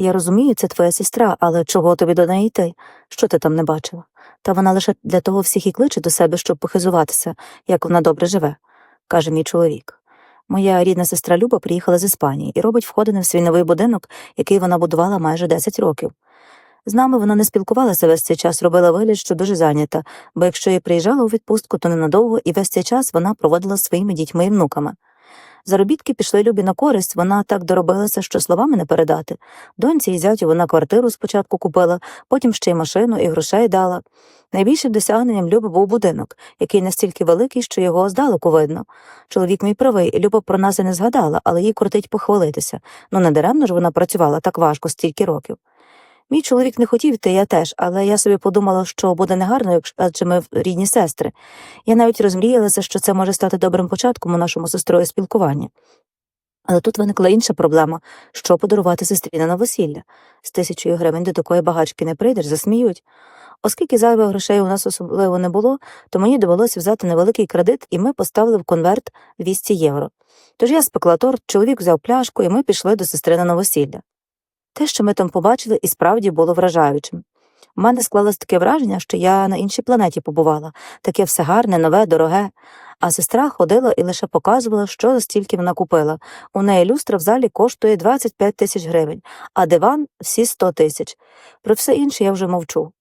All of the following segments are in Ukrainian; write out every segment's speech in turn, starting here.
Я розумію, це твоя сестра, але чого тобі до неї йти? Що ти там не бачила? Та вона лише для того всіх і кличе до себе, щоб похизуватися, як вона добре живе, каже мій чоловік. Моя рідна сестра Люба приїхала з Іспанії і робить входини в свій новий будинок, який вона будувала майже 10 років. З нами вона не спілкувалася весь цей час, робила вигляд, що дуже зайнята, бо якщо і приїжджала у відпустку, то ненадовго, і весь цей час вона проводила своїми дітьми і внуками. Заробітки пішли Любі на користь, вона так доробилася, що словами не передати. Доньці і зятю вона квартиру спочатку купила, потім ще й машину і грошей дала. Найбільшим досягненням Люби був будинок, який настільки великий, що його здалеку видно. Чоловік мій правий, Люба про нас і не згадала, але їй крутить похвалитися. Ну не даремно ж вона працювала так важко стільки років. Мій чоловік не хотів йти, я теж, але я собі подумала, що буде негарно, якщо- адже ми рідні сестри. Я навіть розмріялася, що це може стати добрим початком у нашому сестрою спілкуванні. Але тут виникла інша проблема що подарувати сестрі на новосілля. З тисячою гривень до такої багачки не прийдеш, засміють. Оскільки зайвих грошей у нас особливо не було, то мені довелося взяти невеликий кредит, і ми поставили в конверт 200 євро. Тож я спекла торт, чоловік взяв пляшку, і ми пішли до сестри на новосілля. Те, що ми там побачили, і справді було вражаючим. У мене склалось таке враження, що я на іншій планеті побувала, таке все гарне, нове, дороге. А сестра ходила і лише показувала, що за стільки вона купила. У неї люстра в залі коштує 25 тисяч гривень, а диван всі 100 тисяч. Про все інше я вже мовчу.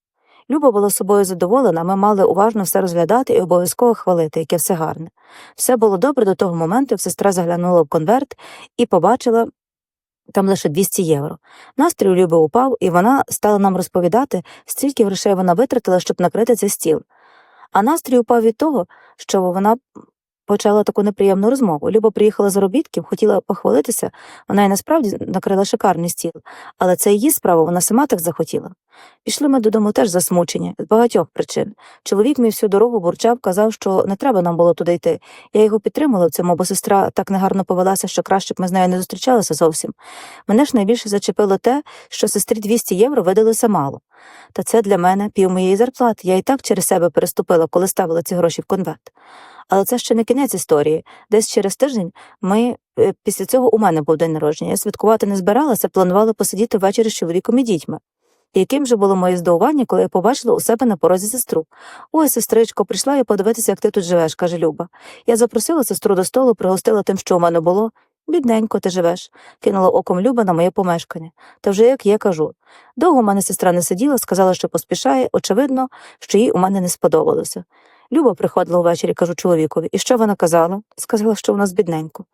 Люба була собою задоволена, ми мали уважно все розглядати і обов'язково хвалити, яке все гарне. Все було добре до того моменту, як сестра заглянула в конверт і побачила там лише 200 євро. Настрій у Люби упав, і вона стала нам розповідати, скільки грошей вона витратила, щоб накрити цей стіл. А настрій упав від того, що вона почала таку неприємну розмову. Люба приїхала з заробітків, хотіла похвалитися, вона й насправді накрила шикарний стіл, але це її справа, вона сама так захотіла. Пішли ми додому теж засмучені, з багатьох причин. Чоловік мій всю дорогу бурчав, казав, що не треба нам було туди йти. Я його підтримала в цьому, бо сестра так негарно повелася, що краще б ми з нею не зустрічалися зовсім. Мене ж найбільше зачепило те, що сестрі 200 євро видалося мало. Та це для мене пів моєї зарплати. Я і так через себе переступила, коли ставила ці гроші в конверт. Але це ще не кінець історії. Десь через тиждень ми е, після цього у мене був день народження. Я святкувати не збиралася, планувала посидіти ввечері з чоловіком і дітьми. Яким же було моє здивування, коли я побачила у себе на порозі сестру. Ой, сестричко, прийшла я подивитися, як ти тут живеш, каже Люба. Я запросила сестру до столу, пригостила тим, що у мене було. Бідненько ти живеш, кинула оком Люба на моє помешкання. Та вже як я кажу. Довго мене сестра не сиділа, сказала, що поспішає, очевидно, що їй у мене не сподобалося. Люба приходила ввечері, кажу чоловікові, і що вона казала? Сказала, що нас бідненько.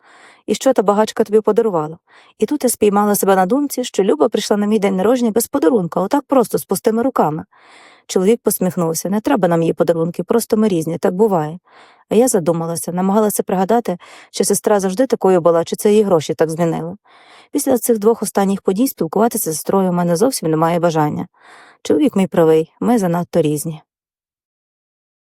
І що та багачка тобі подарувала? І тут я спіймала себе на думці, що Люба прийшла на мій день народження без подарунка, отак просто, з пустими руками. Чоловік посміхнувся не треба нам її подарунки, просто ми різні, так буває. А я задумалася, намагалася пригадати, чи сестра завжди такою була, чи це її гроші так змінили. Після цих двох останніх подій спілкуватися з сестрою у мене зовсім немає бажання. Чоловік мій правий, ми занадто різні.